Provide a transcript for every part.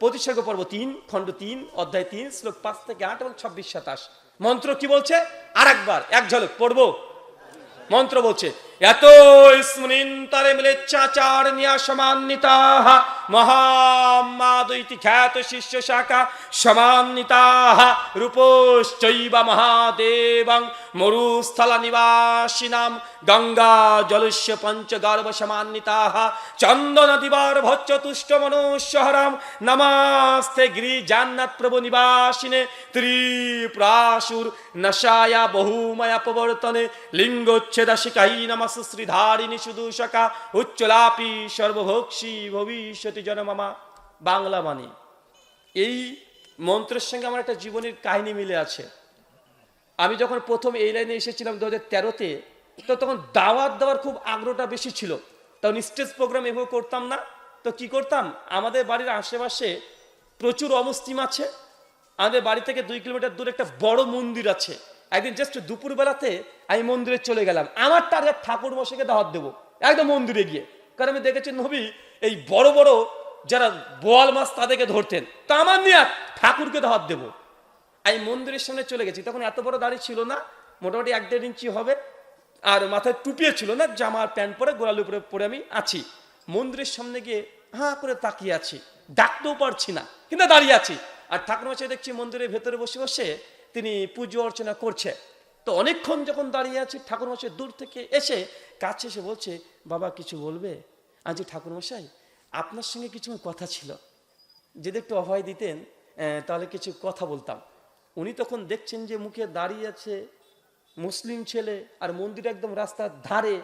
প্রতিসর্গ পর্ব তিন, খণ্ড তিন, অধ্যায় তিন, শ্লোক পাঁচ থেকে আট এবং ছাব্বিশ সাতাশ। মন্ত্র কি বলছে? আর একবার এক ঝলক, পড়ব। মন্ত্র বলছে এত স্মৃন তারে মিলে চাচার নিয়া সমান্বিতা মহামাদৈতি খ্যাত শিষ্য শাখা সমান্বিতা রূপশ্চৈব মহাদেবং মরুস্থল নিবাসিনাম গঙ্গা জলস্য পঞ্চগর্ভ সমান্বিতা চন্দন দিবার ভচ্চ তুষ্ট মনুষ্যহরাম নমাস্তে গিরি জান্নাত প্রভু নিবাসিনে ত্রিপ্রাসুর নশায়া বহুময়া প্রবর্তনে লিঙ্গোচ্ছেদাশিকাই নমস শ্রীধারিণী সুদূষকা উচ্চলাপি সর্বভোক্ষী ভবিষ্যতি জনমামা বাংলা মানে। এই মন্ত্রের সঙ্গে আমার একটা জীবনের কাহিনী মিলে আছে। আমি যখন প্রথম এই লাইনে এসেছিলাম দু হাজার তেরোতে, তো তখন দাওয়াত দেওয়ার খুব আগ্রহটা বেশি ছিল। তখন স্টেজ প্রোগ্রাম এভাবে করতাম না। তো কি করতাম? আমাদের বাড়ির আশেপাশে প্রচুর অমুসলিম আছে। আমাদের বাড়ি থেকে দুই কিলোমিটার দূরে একটা বড় মন্দির আছে। একদিন জাস্ট দুপুরবেলাতে আমি মন্দিরে চলে গেলাম। আমার টার্গেট ঠাকুর মশাইকে দাওয়াত দেবো। একদম মন্দিরে গিয়ে। কারণ আমি দেখেছি নবী এই বড় বড় যারা বোয়াল মাছ তাদেরকে ধরতেন, তা আমার নিয়ে ঠাকুরকে দাওয়াত দেবো। আমি মন্দিরের সামনে চলে গেছি, তখন এত বড় দাড়ি ছিল না, মোটামুটি এক দেড় ইঞ্চি হবে, আর মাথায় টুপিয়ে ছিল না, জামার প্যান্ট পরে গোড়ালি উপরে পরে আমি আছি। মন্দিরের সামনে গিয়ে হাঁ করে তাকিয়ে আছি, ডাকতেও পারছি না, কিন্তু দাঁড়িয়ে আছি। আর ঠাকুর মশাই দেখছি মন্দিরের ভেতরে বসে বসে তিনি পুজো অর্চনা করছে। তো অনেকক্ষণ যখন দাঁড়িয়ে আছি ঠাকুর মশাই দূর থেকে এসে কাছে এসে বলছে, বাবা, কিছু বলবে? আজ ঠাকুর মশাই আপনার সঙ্গে কিছু কথা ছিল। যদি একটু অভয় দিতেন তাহলে কিছু কথা বলতাম। উনি তখন দেখছেন যে মুখে দাঁড়িয়ে আছে মুসলিম ছেলে আর মন্দির একদম রাস্তার ধারে।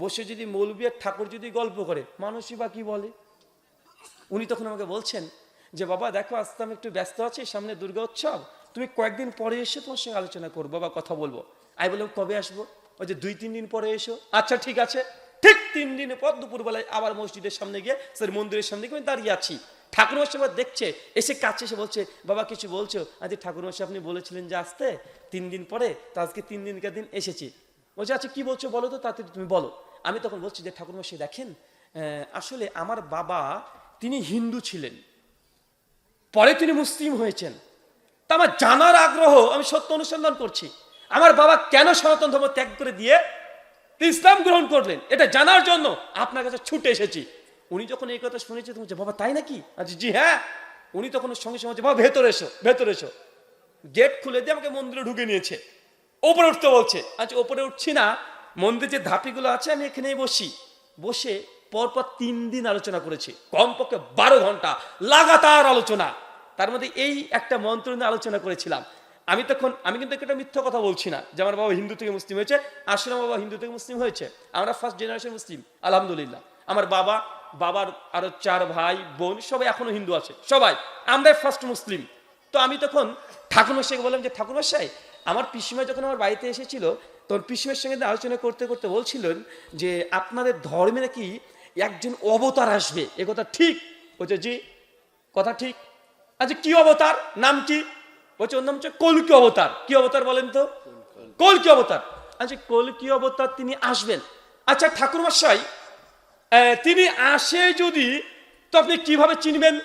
বসে যদি মৌলবি আর ঠাকুর যদি গল্প করে, মানুষই বা কি বলে? উনি তখন আমাকে বলছেন যে, বাবা, দেখো আজকে আমি একটু ব্যস্ত আছি, সামনে দুর্গা উৎসব। তুমি কয়েকদিন পরে এসে তোমার সঙ্গে আলোচনা করব বা কথা বলব। আমি বললাম, কবে আসব? ওই যে, দুই, তিন দিন পরে এসো। আচ্ছা ঠিক আছে। ঠিক তিন দিন পর দুপুরবেলায় আবার মসজিদের সামনে গিয়ে স্যার মন্দিরের সামনে গিয়ে দাঁড়িয়ে আছি। ঠাকুর মশাই আবার দেখছে, এসে কাছে এসে বলছে, বাবা, কিছু বলছো? আজ ঠাকুর মশাই আপনি বলেছিলেন যে আসতে। তিন দিন পরে তো আজকে তিন দিনকার দিন এসেছি। বলছে আচ্ছা কি বলছো বলো তো তাড়াতাড়ি তুমি বলো। আমি তখন বলছি যে ঠাকুর মশাই দেখেন আসলে আমার বাবা, তিনি হিন্দু ছিলেন। পরে তিনি মুসলিম হয়েছেন। তা আমার জানার আগ্রহ, আমি সত্য অনুসন্ধান করছি। আমার বাবা কেন সনাতন ধর্ম ত্যাগ করে দিয়ে ইসলাম গ্রহণ করলেন। এটা জানার জন্য আপনার কাছে ছুটে এসেছি। উনি যখন এই কথা শুনেছে তুমি বাবা, তাই নাকি? আচ্ছা জি হ্যাঁ। উনি তখন সঙ্গে সঙ্গে বাবা, ভেতরে এসো ভেতরে এসো। গেট খুলে দিয়ে আমাকে মন্দিরে ঢুকে নিয়েছে। ওপরে উঠতে বলছে আচ্ছা ওপরে উঠছি না। মন্দির যে ধাপিগুলো আছে, আমি এখানেই বসি। বসে পরপর তিন দিন আলোচনা করেছি। কমপক্ষে বারো ঘণ্টা। লাগাতার আলোচনা। তার মধ্যে এই একটা মন্ত্র নিয়ে আলোচনা করেছিলাম। আমি তখন, আমি কিন্তু একটা মিথ্যা কথা বলছি না যে আমার বাবা হিন্দু থেকে মুসলিম হয়েছে, আসলে আমার বাবা হিন্দু থেকে মুসলিম হয়েছে। আমরা ফার্স্ট জেনারেশন মুসলিম, আলহামদুলিল্লাহ। আমার বাবা, বাবার আরও চার ভাই, বোন, সবাই এখনও হিন্দু আছে, সবাই। আমরাই ফার্স্ট মুসলিম। তো আমি তখন ঠাকুরমশাইকে বললাম যে ঠাকুরমশাই আমার পিসিমা যখন আমার বাড়িতে এসেছিল, তখন পিসিমার সঙ্গে আলোচনা করতে করতে বলছিলেন যে, আপনাদের ধর্মে নাকি একজন অবতার আসবে। এ কথা ঠিক? বলছে, জি, কথা ঠিক। আচ্ছা কি অবতার? নাম কি? বলছে ওর নাম হচ্ছে কলকি অবতার? কি অবতার বলেন তো? কলকি অবতার? আচ্ছা কলকি অবতার তিনি আসবেন। আচ্ছা আহ, তিনি আসে যদি তো আপনি কীভাবে চিনবেন?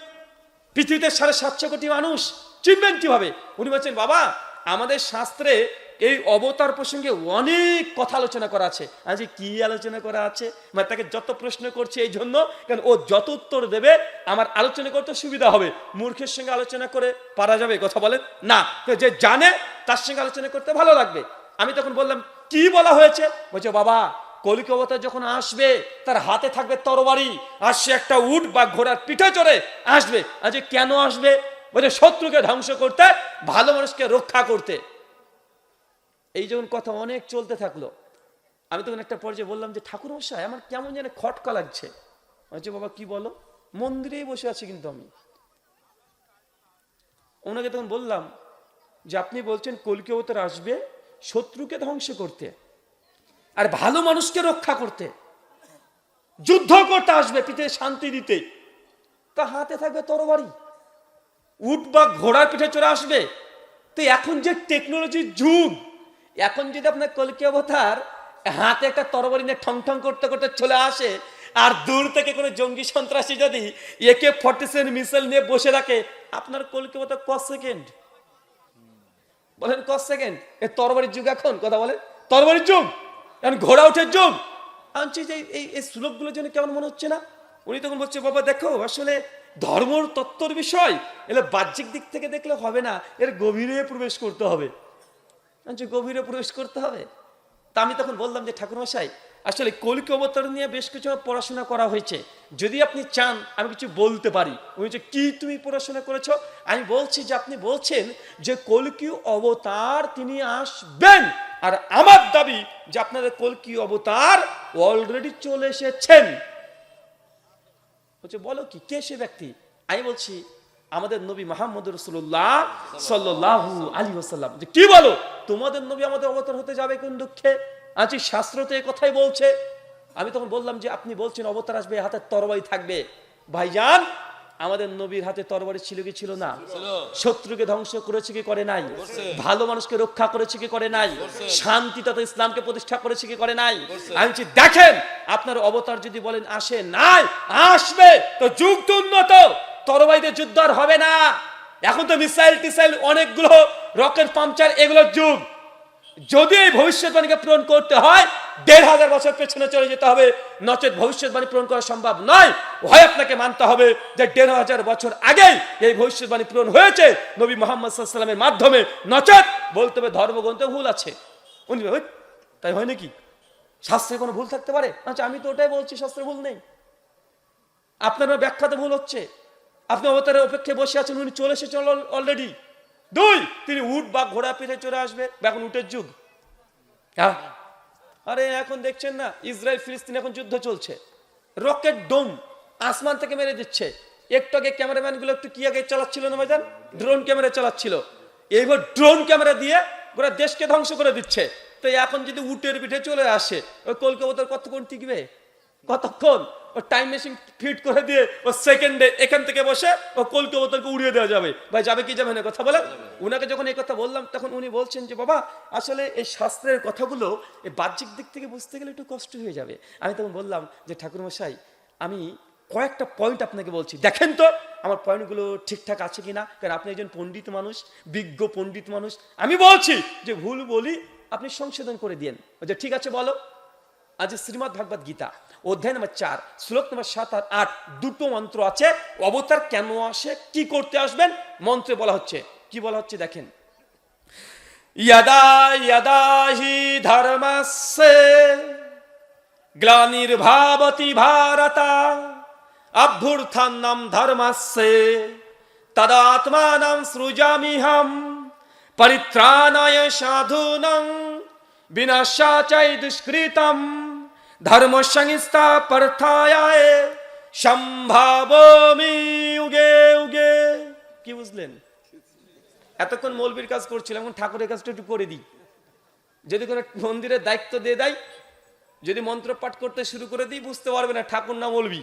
পৃথিবীতে সাড়ে সাতশো কোটি মানুষ চিনবেন কীভাবে? উনি বলছেন বাবা আমাদের শাস্ত্রে এই অবতার প্রসঙ্গে অনেক কথা আলোচনা করা আছে। আজ কি আলোচনা করা আছে? মানে তাকে যত প্রশ্ন করছে এই জন্য, কারণ ও যত উত্তর দেবে, আমার আলোচনা করতে সুবিধা হবে। মূর্খের সঙ্গে আলোচনা করে পারা যাবে কথা বলেন? না যে জানে, তার সঙ্গে আলোচনা করতে ভালো লাগবে। আমি তখন বললাম, কি বলা হয়েছে? বলছে, বাবা, কলিক অবতার যখন আসবে, তার হাতে থাকবে তরবারি, আর সে একটা উট বা ঘোড়ার পিঠে চড়ে আসবে। আজ কেন আসবে? বলছে, শত্রুকে ধ্বংস করতে, ভালো মানুষকে রক্ষা করতে। এই যখন কথা অনেক চলতে থাকল, আমি তখন একটা পর্যায়ে বললাম যে ঠাকুর মশাই আমার কেমন যেন খটকা লাগছে। বলছে, বাবা, কি বলো? মন্দিরেই বসে আছি কিন্তু আমি। ওনাকে তখন বললাম যে, আপনি বলছেন কলকি অবতার আসবে শত্রুকে ধ্বংস করতে আর ভালো মানুষকে রক্ষা করতে। যুদ্ধ করতে আসবে পিঠে শান্তি দিতে। তা হাতে থাকবে তরবারি। উট বা ঘোড়ার পিঠে চলে আসবে। তো এখন যে টেকনোলজির যুগ এখন যদি আপনার কলকি অবতার, হাতে একটা তরবারি নিয়ে ঠং ঠং করতে করতে চলে আসে, আর দূর থেকে কোনো জঙ্গি সন্ত্রাসী যদি একে ফর্টি সেভেন মিসাইল নিয়ে বসে রাখে, আপনার কলকাতা ক সেকেন্ড বলেন ক সেকেন্ড এ তরবারির যুগ এখন, কথা বলেন। তরবারির যুগ! এখন ঘোড়া ওঠের যুগ! আনছি যে এই এই শ্লোকগুলো যেন কেমন মনে হচ্ছে না? উনি তখন বলছে, বাবা, দেখো, আসলে ধর্মর তত্ত্বর বিষয়, এলে বাহ্যিক দিক থেকে দেখলে হবে না, এর গভীরে প্রবেশ করতে হবে। আনছি গভীরে প্রবেশ করতে হবে, তা আমি তখন বললাম যে ঠাকুরমশাই, আসলে কলিক অবতার নিয়ে বেশ কিছু পড়াশোনা করা হয়েছে। যদি আপনি চান আমি কিছু বলতে পারি। উনি যে কি তুমি পড়াশোনা করেছ? আমি বলছি যে, আপনি বলছেন যে কলকি অবতার তিনি আসবেন। আর আমার দাবি যে আপনাদের কলকি অবতার অলরেডি চলে এসেছেন। বলছে, বলো কি? কে সে ব্যক্তি? আমি বলছি আমাদের নবী মোহাম্মদ রসুল্লাহ সাল্লাহ আলী ওসাল্লাম যে কি বলো? তোমাদের নবী আমাদের অবতার হতে যাবে কোন দুঃখে? আছি শাস্ত্র তো কথাই বলছে। আমি তখন বললাম যে আপনি বলছেন অবতার আসবে হাতে তরবারি থাকবে। ভাইজান আমাদের নবীর হাতে তরবারি ছিল কি ছিল না? শত্রুকে ধ্বংস করেছে কি করে নাই? ভালো মানুষকে রক্ষা করেছে কি করে নাই? শান্তি তথা ইসলামকে প্রতিষ্ঠা করেছে কি করে নাই? আমি দেখেন আপনার অবতার যদি বলেন আসে নাই আসবে তো যুগ তো উন্নত। তরবারিতে যুদ্ধ আর হবে না। এখন তো মিসাইল টিসাইল অনেকগুলো রকেট পাংচার, এগুলোর যুগ। যদি এই ভবিষ্যৎবাণীকে পূরণ করতে হয়, দেড় হাজার বছর পেছনে চলে যেতে হবে। নচেত ভবিষ্যৎবাণী পূরণ করা সম্ভব নয়। হয় আপনাকে মানতে হবে যে দেড় হাজার বছর আগেই এই ভবিষ্যৎবাণী পূরণ হয়েছে। নবী মোহাম্মদ সাল্লামের মাধ্যমে নচেত বলতে হবে, ধর্মগ্রন্থে ভুল আছে। উনি তাই হয় নাকি? শাস্ত্রে কোনো ভুল থাকতে পারে? আচ্ছা আমি তো ওটাই বলছি, শাস্ত্রে ভুল নেই। আপনার ব্যাখ্যাতে ভুল হচ্ছে। আপনি অবতারের অপেক্ষায় বসে আছেন, উনি চলে এসেছেন অলরেডি দুই, তিনি উট বা ঘোড়া পিঠে চলে আসবে এখন উটের যুগ। হ্যাঁ আরে, এখন দেখছেন না, ইসরায়েল, ফিলিস্তিন এখন যুদ্ধ চলছে। রকেট ডোম আসমান থেকে মেরে দিচ্ছে। একটু আগে ক্যামেরাম্যানগুলো একটু কি আগে চালাচ্ছিল না ভাইজান? ড্রোন ক্যামেরা চালাচ্ছিল। এইবার ড্রোন ক্যামেরা দিয়ে গোটা দেশকে ধ্বংস করে দিচ্ছে। তো এখন যদি উটের পিঠে চলে আসে, ওই কলকাতার কতক্ষণ টিকবে? কতক্ষণ ও টাইম মেশিন ফিট করে দিয়ে ও সেকেন্ডে এখান থেকে বসে ও কলকাতাকে উড়িয়ে দেওয়া যাবে। ভাই, যাবে কি যাবে না? কথা বলে। উনাকে যখন এই কথা বললাম, তখন উনি বলছেন যে, বাবা, আসলে এই শাস্ত্রের কথাগুলো এই বাহ্যিক দিক থেকে বুঝতে গেলে একটু কষ্ট হয়ে যাবে। আমি তখন বললাম যে, ঠাকুরমশাই, আমি কয়েকটা পয়েন্ট আপনাকে বলছি। দেখেন তো, আমার পয়েন্টগুলো ঠিকঠাক আছে কিনা? কারণ আপনি একজন পণ্ডিত মানুষ, বিজ্ঞ পণ্ডিত মানুষ। আমি বলছি যে, ভুল বলি আপনি সংশোধন করে দিন যে ঠিক আছে, বলো। আজ শ্রীমদ ভাগবত গীতা। অধ্যায় নম্বর চার, শ্লোক নম্বর সাত আর আট, দুটো মন্ত্র আছে। অবতার কেন আসে? কি করতে আসবেন? মন্ত্রে বলা হচ্ছে। কি বলা হচ্ছে দেখেন। ইয়াদা ইয়াদা হি ধর্মস্যে গ্লানির্ভাবতি ভারতা অভ্যুত্থান্নম ধর্মস্যে তদাত্মানম সৃজামিহম, পরিত্রাণায় সাধুনং বিনাশাচাই দুষ্কৃতম। ধর্ম সংস্থা পর্থায় সম্ভাবমি উগে উগে কি বুঝলেন? এতক্ষণ মৌলবীর কাজ করছিলাম, এখন ঠাকুরের কাজটা একটু করে দিই। যদি কোনো মন্দিরের দায়িত্ব দিয়ে দেয়, যদি মন্ত্র পাঠ করতে শুরু করে দিই, বুঝতে পারবে না ঠাকুর না মৌলবি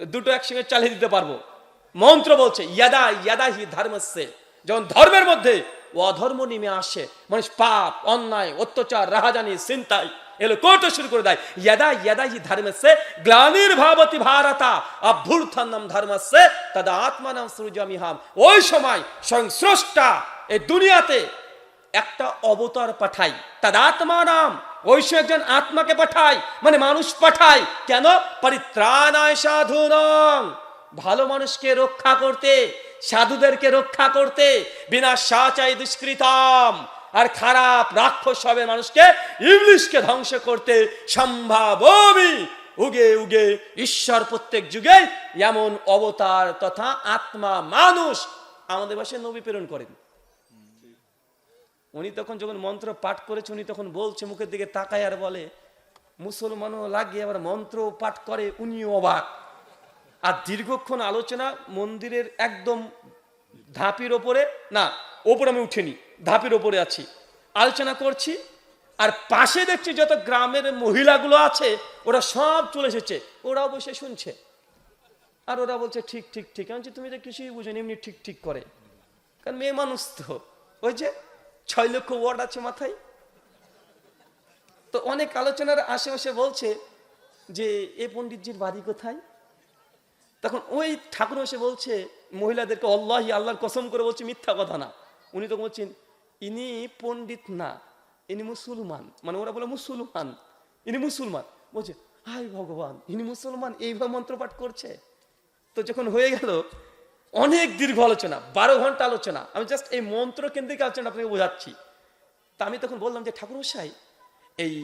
দুটো একসঙ্গে চালিয়ে দিতে পারব। মন্ত্র বলছে, ইয়াদা ইয়াদা হি ধর্মস্যে। যখন ধর্মের মধ্যে অধর্ম নেমে আসে মানুষ পাপ, অন্যায়, অত্যাচার, রাহাজানি চিন্তাই এগুলো করতে শুরু করে দেয়। ইয়াদা ইয়াদা হি ধর্মস্যে গ্লানির ভাবতি ভারতা অভ্যুত্থানম ধর্মস্যে তদা আত্মানাম সৃজামিহাম ওই সময় স্বয়ং স্রষ্টা এই দুনিয়াতে একটা অবতার পাঠাই তার আত্মা ওই সে একজন আত্মাকে পাঠায় মানে মানুষ পাঠায়। কেন? পরিত্রাণায় সাধু ভালো মানুষকে রক্ষা করতে, সাধুদেরকে রক্ষা করতে, বিনা সাচাই দুষ্কৃতম। আর খারাপ রাক্ষস হবে মানুষকে ইংলিশকে ধ্বংস করতে সম্ভাবমি উগে উগে ঈশ্বর প্রত্যেক যুগে এমন অবতার তথা আত্মা মানুষ আমাদের বাসায় নবী প্রেরণ করেন। উনি তখন যখন মন্ত্র পাঠ করেছে, উনি তখন বলছে, মুখের দিকে তাকায় আর বলে, মুসলমানও লাগে আবার মন্ত্র পাঠ করে, উনিও অবাক। আর দীর্ঘক্ষণ আলোচনা মন্দিরের একদম ধাপির ওপরে, না, ওপরে আমি উঠিনি। ধাপির ওপরে আছি, আলোচনা করছি, আর পাশে দেখছি যত গ্রামের মহিলাগুলো আছে, ওরা সব চলে এসেছে, ওরাও বসে শুনছে। আর ওরা বলছে, ঠিক ঠিক ঠিক। আমি তুমি তো কিছুই বুঝেনি এমনি ঠিক ঠিক করে। কারণ মেয়ে মানুষ তো। ওই যে ছয় লক্ষ ওয়ার্ড আছে মাথায়। তো অনেক আলোচনার আশেপাশে বলছে যে, এ পণ্ডিতজির বাড়ি কোথায়? তখন ওই ঠাকুর এসে বলছে, মহিলাদেরকে অল্লাহি আল্লাহর কসম করে বলছে, মিথ্যা কথা না। উনি তখন বলছেন ইনি পণ্ডিত না ইনি মুসলমান মানে ওরা বলে মুসলমান ইনি মুসলমান বলছে হাই ভগবান ইনি মুসলমান এইভাবে মন্ত্রপাঠ করছে? তো যখন হয়ে গেল, অনেক দীর্ঘ আলোচনা, বারো ঘণ্টা আলোচনা। আমি জাস্ট এই মন্ত্র কেন্দ্রিক আলোচনা আপনাকে বোঝাচ্ছি। তা আমি তখন বললাম যে, ঠাকুর মশাই, এই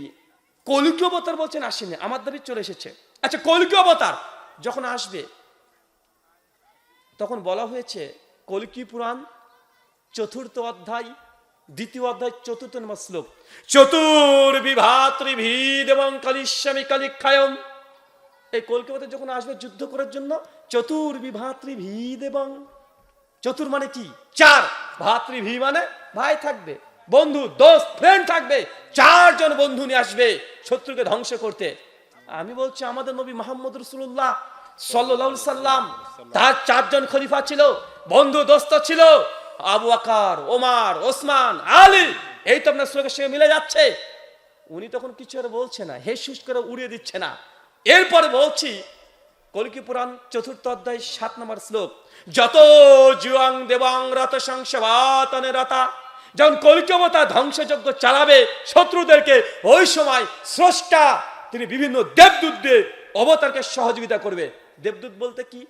কলিক অবতার বলছেন আসেনি, আমার দাবি চলে এসেছে। আচ্ছা কলিক অবতার যখন আসবে, তখন বলা হয়েছে কলকি পুরাণ চতুর্থ অধ্যায় দ্বিতীয় অধ্যায়, চতুর্থ নম্বর শ্লোক। চতুর্বিভাত্রি ভিদ এবং কালিস্বামী কালিক্ষায়ম। এই কলকাতাতে যখন আসবে যুদ্ধ করার জন্য চতুর্বিভাত্রি ভিদ এবং চতুর মানে কি? চার। ভাতৃ ভি মানে ভাই থাকবে, বন্ধু, দোস্ত ফ্রেন্ড থাকবে, চারজন বন্ধু নিয়ে আসবে শত্রুকে ধ্বংস করতে। আমি বলছি, আমাদের নবী মোহাম্মদ রসুল্লাহ সাল্লাহ সাল্লাম তার চারজন খলিফা ছিল, বন্ধু, দোস্ত ছিল। আবু আকার ওমার, ওসমান, আলী, এই তো আপনার শ্লোকের সঙ্গে মিলে যাচ্ছে। উনি তখন কিছু আর বলছে না, হে শুষ করে উড়িয়ে দিচ্ছে না। এরপরে বলছি, কলকি পুরাণ চতুর্থ অধ্যায় সাত নম্বর শ্লোক, যত জুয়াং দেবাং রত সংসবাতনে রতা। যখন কলকি অবতার ধ্বংসযজ্ঞ চালাবে, শত্রুদেরকে ওই সময় স্রষ্টা, তিনি বিভিন্ন দেবদূতদের অবতারকে সহযোগিতা করবে। দেবদূত বলতে কি?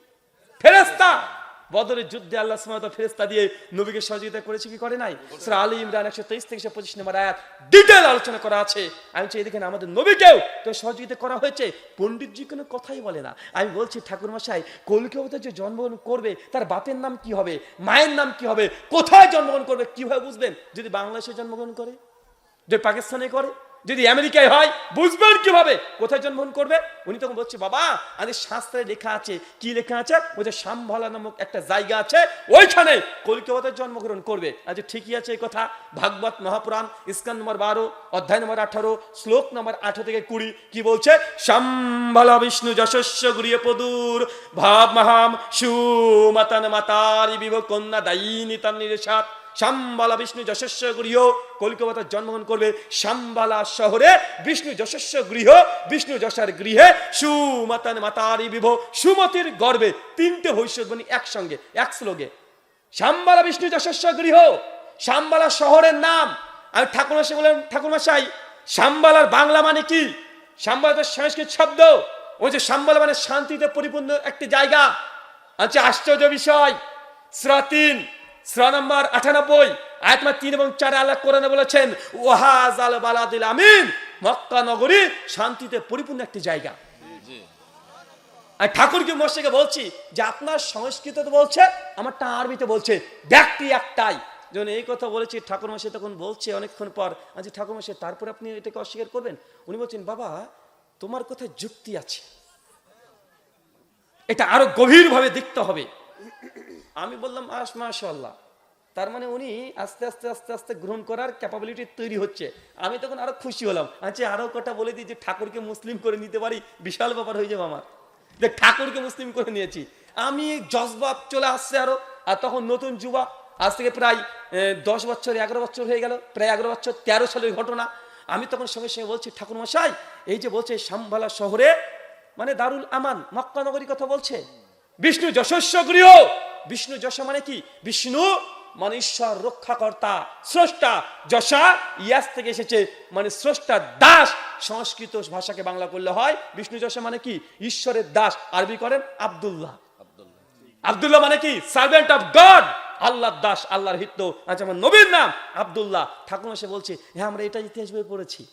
ফেরেস্তা বদরের যুদ্ধে আল্লাহ সুমাত ফেরেস্তা দিয়ে নবীকে সহযোগিতা করেছে কি করে নাই? সুরা আলী ইমরান একশো তেইশ থেকে একশো পঁচিশ নম্বর আয়াত ডিটেল আলোচনা করা আছে। আমি চাই দেখেন আমাদের নবীকেও তো সহযোগিতা করা হয়েছে। পণ্ডিতজি কোনো কথাই বলে না। আমি বলছি ঠাকুর মশাই কলকি অবতার যে জন্মগ্রহণ করবে, তার বাপের নাম কি হবে? মায়ের নাম কি হবে? কোথায় জন্মগ্রহণ করবে? কীভাবে বুঝবেন? যদি বাংলাদেশে জন্মগ্রহণ করে? যে পাকিস্তানে করে? যদি আমেরিকায় হয়, বুঝবেন কীভাবে? কোথায় জন্মগ্রহণ করবে? উনি তখন বলছে, বাবা, আমাদের শাস্ত্রে লেখা আছে। কি লেখা আছে? বলছে শামভালা নামক একটা জায়গা আছে, ওইখানে কলিকাতায় জন্মগ্রহণ করবে। আচ্ছা ঠিকই আছে এই কথা। ভাগবত মহাপুরাণ, ইস্কান নম্বর বারো, অধ্যায় নম্বর আঠারো, শ্লোক নম্বর আঠারো থেকে কুড়ি, কি বলছে? শাম্ভালা বিষ্ণু যশস্য গুরিয়ে পদুর ভাব মহাম সুমাতান মাতারি বিভ কন্যা দায়িনী তার নিরেশাত শাম্বালা বিষ্ণু যশস্ব গৃহ কলিকাতার জন্মগ্রহণ করবে শাম্বালা শহরে। বিষ্ণু যশস্ব গৃহ, বিষ্ণু যশার গৃহে সুমাতান মাতারি বিভ, সুমতির গর্বে তিনটে ভবিষ্যৎবাণী একসঙ্গে, এক শ্লোকে। শাম্বালা বিষ্ণু যশস্ব গৃহ শাম্বালা শহরের নাম। আমি ঠাকুর মাসে বললাম ঠাকুর মশাই শাম্বালার বাংলা মানে কি? শাম্বালা তো সংস্কৃত শব্দ। ওই যে শাম্বালা মানে শান্তিতে পরিপূর্ণ একটি জায়গা। আচ্ছা আশ্চর্য বিষয়। শ্রাতিন শ্রা নম্বর আটানব্বই আয়াতমা তিন এবং চারে আল্লাহ কোরআনে বলেছেন ওয়াহাজ আল বালাদিল আমিন। মক্কা নগরী শান্তিতে পরিপূর্ণ একটি জায়গা। আর ঠাকুরকে মশাইকে বলছি যে আপনার সংস্কৃততে বলছে আমারটা আরবিতে বলছে ব্যক্তি একটাই। যখন এই কথা বলেছি ঠাকুর মশাই তখন বলছে অনেকক্ষণ পর আচ্ছা ঠাকুর মশাই তারপরে আপনি এটাকে অস্বীকার করবেন? উনি বলছেন বাবা তোমার কথায় যুক্তি আছে। এটা আরও গভীরভাবে দেখতে হবে। আমি বললাম, আস মাশাল্লাহ তার মানে উনি আস্তে আস্তে আস্তে আস্তে গ্রহণ করার ক্যাপাবিলিটি তৈরি হচ্ছে। আমি তখন আরও খুশি হলাম। আচ্ছা আরও কটা বলে দিই যে, ঠাকুরকে মুসলিম করে নিতে পারি? বিশাল ব্যাপার হয়ে যাবে আমার। যে, ঠাকুরকে মুসলিম করে নিয়েছি। আমি জজবাব চলে আসছে আরও। আর তখন নতুন যুবা, আজ থেকে প্রায় দশ বছর, এগারো বছর হয়ে গেল, প্রায় এগারো বছর, তেরো সালের ঘটনা। আমি তখন সঙ্গে সঙ্গে বলছি ঠাকুর মশাই এই যে বলছে শামবালা শহরে মানে দারুল আমান, মক্কা নগরী কথা বলছে? বিষ্ণু যশস্ব গৃহ বিষ্ণু যশ মানে কি? বিষ্ণু মানে ঈশ্বর, রক্ষাকর্তা, স্রষ্টা। যশা ইয়াস থেকে এসেছে মানে স্রষ্টা, দাস। সংস্কৃত ভাষাকে বাংলা করলে হয় বিষ্ণু যশা মানে কি? ঈশ্বরের দাস। আরবি করেন আব্দুল্লাহ। আব্দুল্লাহ মানে কি? সার্ভেন্ট অফ গড আল্লাহর দাস, আল্লাহর হিত্য আচ্ছা আমার নবীর নাম আব্দুল্লাহ। ঠাকুর এসে বলছে হ্যাঁ আমরা এটা ইতিহাস বই পড়েছি।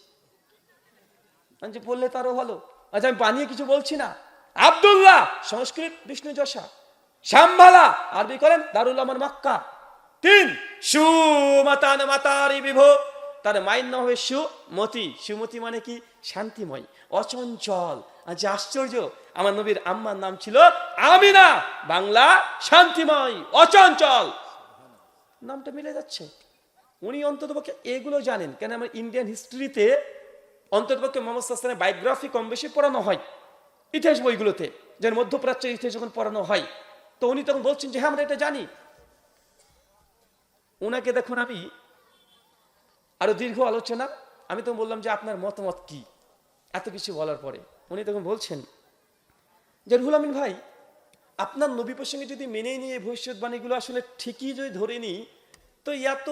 যে পড়লে তারও ভালো। আচ্ছা আমি বানিয়ে কিছু বলছি না। আব্দুল্লাহ, সংস্কৃত বিষ্ণু যশা। শ্যামভালা আরবি করেন দারুল আমার মক্কা। তিন সুমাতান মাতারি বিভ। তার মায়ের নাম হবে সুমতি সুমতি মানে কি? শান্তিময়, অচঞ্চল। আজ আশ্চর্য, আমার নবীর আম্মার নাম ছিল আমিনা। বাংলা, শান্তিময়, অচঞ্চল। নামটা মিলে যাচ্ছে। উনি অন্ততপক্ষে এগুলো জানেন। কেন আমার ইন্ডিয়ান হিস্ট্রিতে অন্ততপক্ষে মোহাম্মদ হাসানের বায়োগ্রাফি কম বেশি পড়ানো হয়। ইতিহাস বইগুলোতে যেন মধ্যপ্রাচ্যের ইতিহাস যখন পড়ানো হয় তো উনি তখন বলছেন যে হ্যাঁ আমরা এটা জানি। ওনাকে দেখুন আমি আরও দীর্ঘ আলোচনা। আমি তো বললাম যে, আপনার মতামত কি? এত কিছু বলার পরে উনি তখন বলছেন যে রুহুল আমিন ভাই, আপনার নবী প্রসঙ্গে যদি মেনে নিয়ে ভবিষ্যৎবাণীগুলো আসলে ঠিকই যদি ধরে নিই তো এত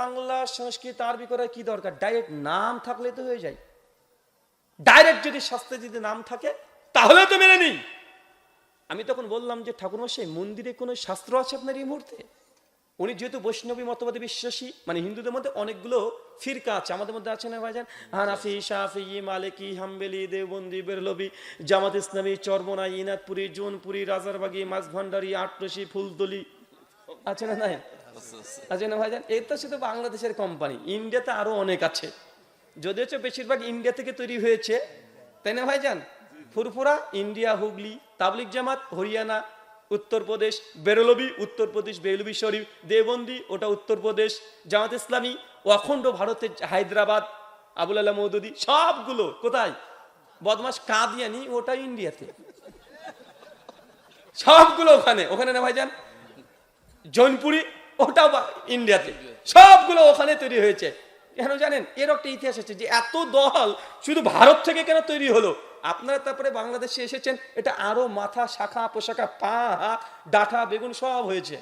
বাংলা সংস্কৃত আরবি করার কি দরকার? ডাইরেক্ট নাম থাকলে তো হয়ে যায়। ডাইরেক্ট যদি শাস্ত্রে যদি নাম থাকে, তাহলে তো মেনে নিই আমি তখন বললাম যে ঠাকুরমশাই মন্দিরে কোনো শাস্ত্র আছে আপনার এই মুহূর্তে? উনি যেহেতু বৈষ্ণবী মতবাদে বিশ্বাসী মানে হিন্দুদের মধ্যে অনেকগুলো ফিরকা আছে। আমাদের মধ্যে আছে না ভাইজান? Hanafi, Shafi, Maliki, Hambali, Deobandi, Barelvi, Jamaat Islami চরমনা ইনাদপুরি, Jaunpuri, রাজারবাগি Maizbhandari Atroshi, Fultali. আছে না নাই? আছে না ভাইজান? এই তো শুধু বাংলাদেশের কোম্পানি ইন্ডিয়াতে আরও অনেক আছে। যদিও বেশিরভাগ ইন্ডিয়া থেকে তৈরি হয়েছে। তাই না ভাইজান? ফুরফুরা, ইন্ডিয়া, হুগলি তাবলিক জামাত, হরিয়ানা উত্তরপ্রদেশ বেরলবি উত্তরপ্রদেশ বেরলবি শরীফ দেবন্দি ওটা উত্তরপ্রদেশ জামাত ইসলামী ও অখণ্ড ভারতের হায়দ্রাবাদ, আবুল আল্লাহ মৌদুদি, সবগুলো কোথায়? বদমাস কাদিয়ানি ওটা ইন্ডিয়াতে। সবগুলো ওখানে ওখানে না ভাইজান? জৌনপুরি ওটাও বা- ইন্ডিয়াতে। সবগুলো ওখানে তৈরি হয়েছে। কেন জানেন? এর একটা ইতিহাস আছে যে এত দল শুধু ভারত থেকে কেন তৈরি হলো? আপনারা তারপরে বাংলাদেশে এসেছেন, এটা আরও মাথা, শাখা পোশাখা পা হাত ডাঠা বেগুন সব হয়েছে।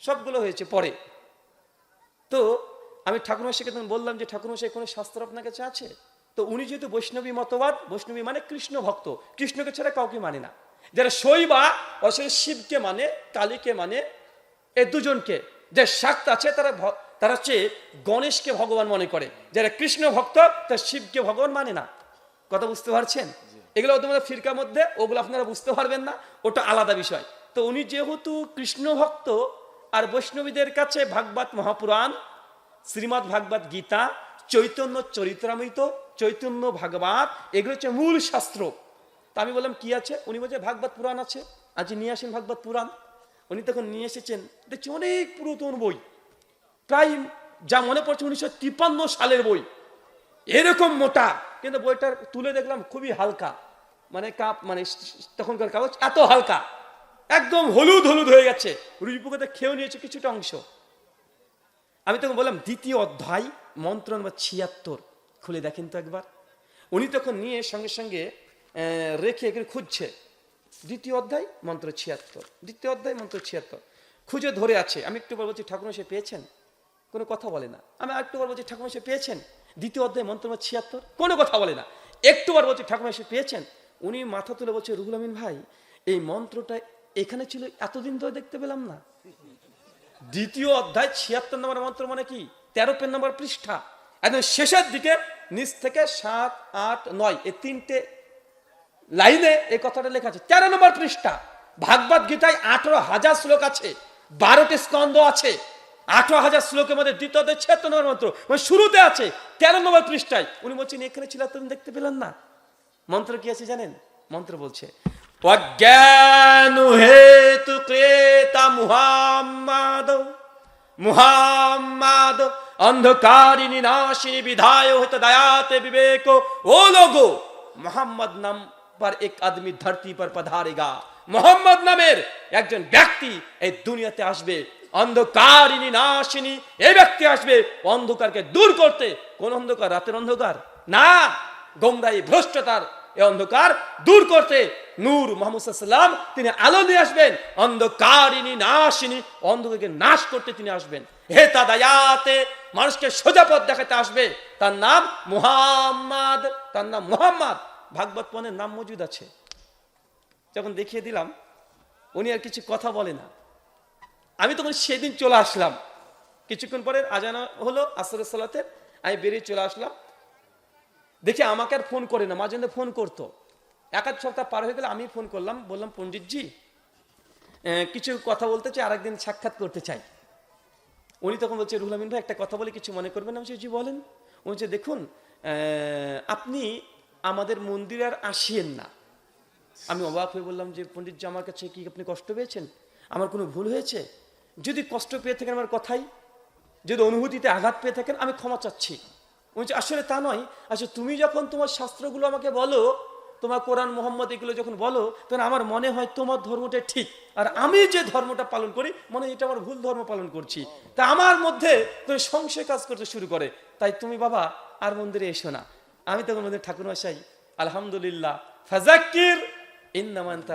সবগুলো হয়েছে পরে। তো আমি ঠাকুরমশাইকে তখন বললাম যে ঠাকুরমশাই কোনো শাস্ত্র আপনার কাছে আছে? তো উনি যেহেতু বৈষ্ণবী মতবাদ, বৈষ্ণবী মানে কৃষ্ণ ভক্ত। কৃষ্ণকে ছাড়া কাউকে মানে না। যারা শৈবা অসলে শিবকে মানে কালীকে মানে এ দুজনকে, যে শাক্ত আছে, তারা তারা হচ্ছে গণেশকে ভগবান মনে করে। যারা কৃষ্ণ ভক্ত, তারা শিবকে ভগবান মানে না। কথা বুঝতে পারছেন? এগুলো তোমাদের ফিরকার মধ্যে, ওগুলো আপনারা বুঝতে পারবেন না, ওটা আলাদা বিষয়। তো উনি যেহেতু কৃষ্ণ ভক্ত, আর বৈষ্ণবীদের কাছে ভাগবত মহাপুরাণ শ্রীমৎ ভাগবত গীতা, চৈতন্য চরিত্রামৃত, চৈতন্য ভাগবত, এগুলো হচ্ছে মূল শাস্ত্র। তা আমি বললাম, কি আছে? উনি বলছে, ভাগবত পুরাণ আছে। আজ নিয়ে আসেন ভাগবত পুরাণ। উনি তখন নিয়ে এসেছেন, দেখছি অনেক পুরাতন বই। প্রায় যা মনে পড়ছে, উনিশশো তিপ্পান্ন সালের বই। এরকম মোটা। কিন্তু বইটার তুলে দেখলাম খুবই হালকা। মানে কাপ মানে তখনকার কাগজ এত হালকা। একদম হলুদ হলুদ হয়ে গেছে। রুইপুকুতে খেয়েও নিয়েছে কিছুটা অংশ। আমি তখন বললাম, দ্বিতীয় অধ্যায় মন্ত্র নম্বর ছিয়াত্তর, খুলে দেখেন তো একবার। উনি তখন নিয়ে সঙ্গে সঙ্গে রেখে এখানে খুঁজছে। দ্বিতীয় অধ্যায়, মন্ত্র ছিয়াত্তর। দ্বিতীয় অধ্যায়, মন্ত্র ছিয়াত্তর। খুঁজে ধরে আছে। আমি একটু বলছি ঠাকুর সে পেয়েছেন? কোনো কথা বলে না। আমি একটু বলছি ঠাকুর সে পেয়েছেন? দ্বিতীয় অধ্যায়, মন্ত্র ছিয়াত্তর। কোনো কথা বলে না। একটু বার বলছি ঠাকুর সে পেয়েছেন? উনি মাথা তুলে বলছে, রুহুল আমিন ভাই, এই মন্ত্রটা এখানে ছিল, এতদিন ধরে দেখতে পেলাম না। দ্বিতীয় অধ্যায়, ছিয়াত্তর নম্বর মন্ত্র মানে কি? তেরো পেন নম্বর পৃষ্ঠা। একদম শেষের দিকে, নিচ থেকে সাত, আট, নয়, এই তিনটে লাইনে এই কথাটা লেখা আছে। তেরো নম্বর পৃষ্ঠা, ভাগবত গীতায় আঠারো হাজার শ্লোক আছে, বারোটি স্কন্ধ আছে। আঠারো হাজার শ্লোকের মধ্যে দ্বিতীয় ছেত্র মন্ত্র। মানে শুরুতে আছে, তেরো নম্বর পৃষ্ঠায়। উনি বলছেন, এখানে ছিল তুমি দেখতে পেলেন না। মন্ত্র কি আছে জানেন? মন্ত্র বলছে, অজ্ঞান হেতু ক্রেতা মুহাম্মাদ মুহাম্মাদ, অন্ধকারিণী নাশিনী বিধায় হিত দয়াতে বিবেক, ও লোগো, মোহাম্মদ নাম পর এক আদমি ধরতি পর পধারেগা। মোহাম্মদ নামের একজন ব্যক্তি এই দুনিয়াতে আসবে। অন্ধকারিনী নাশিনী, এই ব্যক্তি আসবে অন্ধকারকে দূর করতে। কোন অন্ধকার? রাতের অন্ধকার? না গোমরাই ভ্রষ্টতার এ অন্ধকার দূর করতে। নূর মোহাম্মদ তিনি আলো নিয়ে আসবেন অন্ধকারিনী নাশিনী, অন্ধকারকে নাশ করতে তিনি আসবেন। হে তাদায়াতে, মানুষকে সোজা পথ দেখাতে আসবে। তার নাম মুহাম্মদ, তার নাম মুহাম্মদ। ভাগবত পনেরো নাম মজুদ আছে। যখন দেখিয়ে দিলাম, উনি আর কিছু কথা বলে না। আমি তখন সেদিন চলে আসলাম। কিছুক্ষণ পরে আজানা হলো, আসরের সালাতে আমি বেরিয়ে চলে আসলাম। দেখি আমাকে আর ফোন করে না মাঝে ফোন করতো। এক আধ সপ্তাহ পার হয়ে গেলে, আমি ফোন করলাম, বললাম, পণ্ডিতজি কিছু কথা বলতে চাই, আরেকদিন সাক্ষাৎ করতে চাই। উনি তখন বলছে, রুহুল আমিন ভাই, একটা কথা বলে, কিছু মনে করবেন আমি জি, বলেন। উনি বলছে, দেখুন আপনি আমাদের মন্দিরে আর আসিয়েন না। আমি অবাক হয়ে বললাম, যে পণ্ডিতজি, আমার কাছে কি আপনি কষ্ট পেয়েছেন? আমার কোনো ভুল হয়েছে? যদি কষ্ট পেয়ে থাকেন আমার কথাই, যদি অনুভূতিতে আঘাত পেয়ে থাকেন, আমি ক্ষমা চাচ্ছি। উনি আসলে তা নয়। আসলে তুমি যখন তোমার শাস্ত্রগুলো আমাকে বলো, তোমার কোরআন, মোহাম্মদ এগুলো যখন বলো, তখন আমার মনে হয় তোমার ধর্মটা ঠিক। আর আমি যে ধর্মটা পালন করি, মনে এটা আমার ভুল ধর্ম পালন করছি। তা আমার মধ্যে তুমি সংশয় কাজ করতে শুরু করে। তাই তুমি বাবা, আর মন্দিরে এসো না। আমি তখন মন্দির ঠাকুর মশাই আলহামদুলিল্লাহ ফাজাক্কির ইন্নামান্তা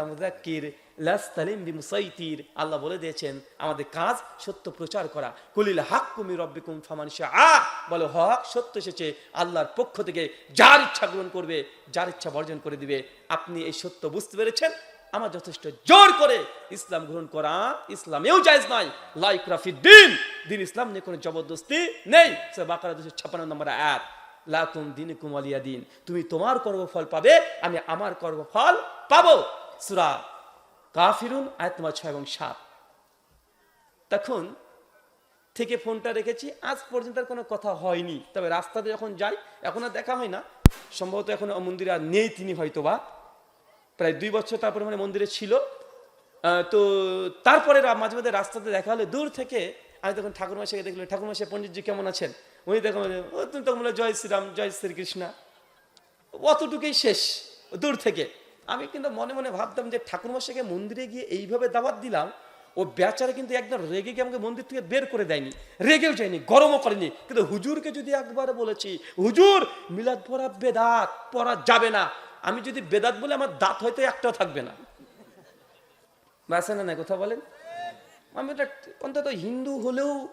আল্লাহ বলে দিয়েছেন, আমাদের কাজ সত্য প্রচার করা। কুলিল হাক্কুমি রব্বিকুম ফামান আ বলো, হক সত্য এসেছে, আল্লাহর পক্ষ থেকে যার ইচ্ছা গ্রহণ করবে, যার ইচ্ছা বর্জন করে দিবে। আপনি এই সত্য বুঝতে পেরেছেন? আমার যথেষ্ট জোর করে ইসলাম গ্রহণ করা ইসলামেও জায়েজ নাই লাইক রাফি দিন। ইসলাম নিয়ে কোনো জবরদস্তি নেই। সে বাকারা দুশো ছাপ্পান্ন নম্বর এক লাকুম দিন কুমালিয়া দিন। তুমি তোমার কর্মফল পাবে, আমি আমার কর্মফল পাবো। সুরা কাফিরুন আয়াত নম্বর ছয় এবং সাত। তখন থেকে ফোনটা রেখেছি, আজ পর্যন্ত আর কোনো কথা হয়নি। তবে রাস্তাতে যখন যাই, এখন আর দেখা হয় না। সম্ভবত এখন মন্দিরে আর নেই তিনি হয়তোবা। প্রায় দুই বছর তারপরে মানে মন্দিরে ছিল। তো তারপরে মাঝে মাঝে রাস্তাতে দেখা হলে দূর থেকে আমি তখন ঠাকুরমাশাকে দেখলাম ঠাকুরমাশা পণ্ডিতজি কেমন আছেন? উনি দেখলাম ও, তুমি তখন বলে জয় শ্রীরাম, জয় শ্রীকৃষ্ণ। অতটুকুই শেষ দূর থেকে। আমি কিন্তু মনে মনে ভাবতাম যে ঠাকুরমশাইকে মন্দিরে গিয়ে এইভাবে দাওয়াত দিলাম, ও বেচারা কিন্তু একদম রেগে গিয়ে আমাকে মন্দির থেকে বের করে দেয়নি, রেগেও যায়নি, গরমও করেনি। কিন্তু হুজুরকে যদি একবার বলেছি, হুজুর, মিলাদ পড়া বেদাত, পড়া যাবে না। আমি যদি বেদাত বলে, আমার দাঁত হয়তো একটাও থাকবে না। বাসে না না কথা বলেন। আমি এটা অন্তত হিন্দু হলেও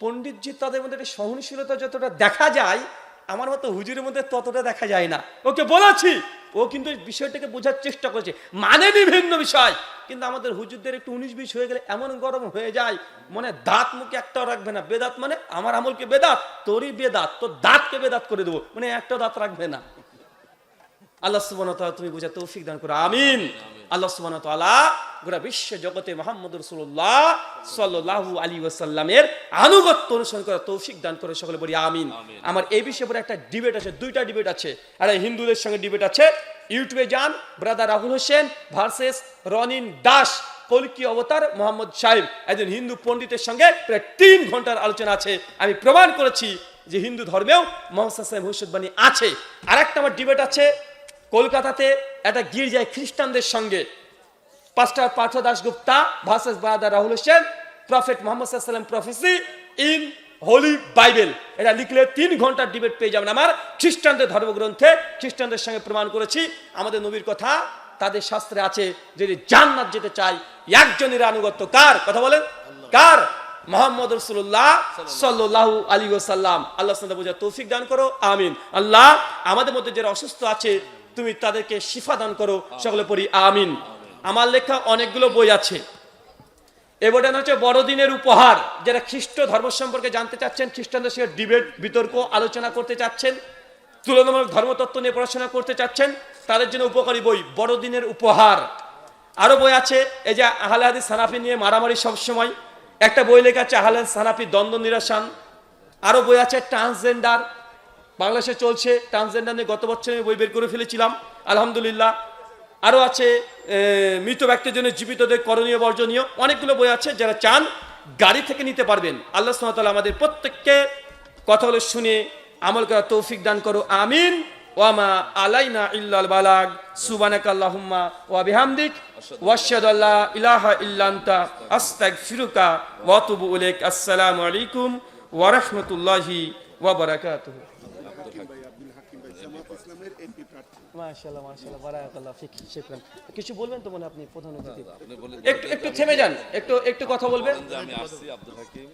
পণ্ডিতজি তাদের মধ্যে একটা সহনশীলতা যতটা দেখা যায়, আমার মতো হুজুরের মধ্যে ততটা দেখা যায় না। ওকে বলেছি। ও কিন্তু বিষয়টাকে বোঝার চেষ্টা করেছে। মানে বিভিন্ন বিষয়, কিন্তু আমাদের হুজুরদের একটু উনিশ বিশ হয়ে গেলে এমন গরম হয়ে যায়, মনে দাঁত মুখে একটাও রাখবে না। বেদাত মানে আমার আমলকে বেদাত? তোরই বেদাত, তোর দাঁতকে বেদাত করে দেবো। মানে একটা দাঁত রাখবে না। আল্লাহ সুবহান তুমি বোঝা তৌফিক দান করো। আমিন। আল্লাহ তাআলা গোটা বিশ্ব জগতে মোহাম্মদ রসুল্লাহ সাল্লাল্লাহু আলী ওয়াসাল্লামের আনুগত্য অনুসরণ করা তৌফিক দান করে সকলে বলি আমিন। আমার এই বিষয়ে পরে একটা ডিবেট আছে দুইটা ডিবেট আছে। আর হিন্দুদের সঙ্গে ডিবেট আছে। ইউটিউবে যান ব্রাদার রাহুল হোসেন ভার্সেস রনিন দাস। কলকি অবতার মোহাম্মদ সাহেব একজন হিন্দু পণ্ডিতের সঙ্গে প্রায় তিন ঘণ্টার আলোচনা আছে। আমি প্রমাণ করেছি যে হিন্দু ধর্মেও মোহাম্মদ সাহেব ভবিষ্যৎবাণী আছে। আর একটা আমার ডিবেট আছে কলকাতাতে একটা গির্জায় খ্রিস্টানদের সঙ্গে pastor Partha Dasgupta versus brother Rahul Hossain prophet Mohammad সাল্লাম প্রফেসি ইন হোলি বাইবেল এটা লিখলে তিন ঘণ্টার ডিবেট পেয়ে যাবেন আমার। খ্রিস্টানদের ধর্মগ্রন্থে খ্রিস্টানদের সঙ্গে প্রমাণ করেছি। আমাদের নবীর কথা তাদের শাস্ত্রে আছে যদি জান্নাত যেতে চাই একজনের আনুগত্য কার? কথা বলেন। কার? মোহাম্মদ রসুল্লাহ সাল্লাহ আলী ওসাল্লাম আল্লাহ বোঝা তৌফিক দান করো। আমিন। আল্লাহ আমাদের মধ্যে যারা অসুস্থ আছে তুমি তাদেরকে শিফা দান করো, সকলে পড়ি, আমিন। আমার লেখা অনেকগুলো বই আছে। এবারে হচ্ছে বড়দিনের উপহার। যারা খ্রিস্ট ধর্ম সম্পর্কে জানতে চাচ্ছেন, খ্রিস্টানদের সঙ্গে ডিবেট, বিতর্ক, আলোচনা করতে চাচ্ছেন, তুলনামূলক ধর্মতত্ত্ব নিয়ে পড়াশোনা করতে চাচ্ছেন, তাদের জন্য উপকারী বই, বড়দিনের উপহার। আরও বই আছে, এই যে আহলে হাদিস সানাফি নিয়ে মারামারি সবসময়। একটা বই লেখা আছে, আহলে সানাফি দ্বন্দ্ব নিরসন। আরও বই আছে, ট্রান্সজেন্ডার। বাংলাদেশে চলছে ট্রান্সজেন্ডার নিয়ে গত বছর আমি বই বের করে ফেলেছিলাম। আলহামদুলিল্লাহ। আরও আছে মৃত ব্যক্তির জন্য জীবিতদের করণীয় বর্জনীয়। অনেকগুলো বই আছে যারা চান গাড়ি থেকে নিতে পারবেন। আল্লাহ সুবহানাহু আমাদের প্রত্যেককে কথাগুলো শুনে আমল করা তৌফিক দান করো। আমিন। ওয়ামা আলাইনা ইল্লাল বালাগ। সুবানাক আল্লাহুম্মা ওয়া বিহামদিক। ওয়াশহাদু আল্লা ইলাহা ইল্লা আনতা। আস্তাগফিরুকা ওয়া আতুবু ইলাইক। আসসালামু আলাইকুম ওয়া রাহমাতুল্লাহি ওয়া বারাকাতুহু। মাশাআল্লাহ মাশাআল্লাহ বারাকাল্লাহ ফিক শুকরান। কিছু বলবেন তো মনে হয় আপনি প্রধান অতিথি? একটু একটু থেমে যান একটু একটু কথা বলবেন। আমি আসছি আব্দুল হাকিম।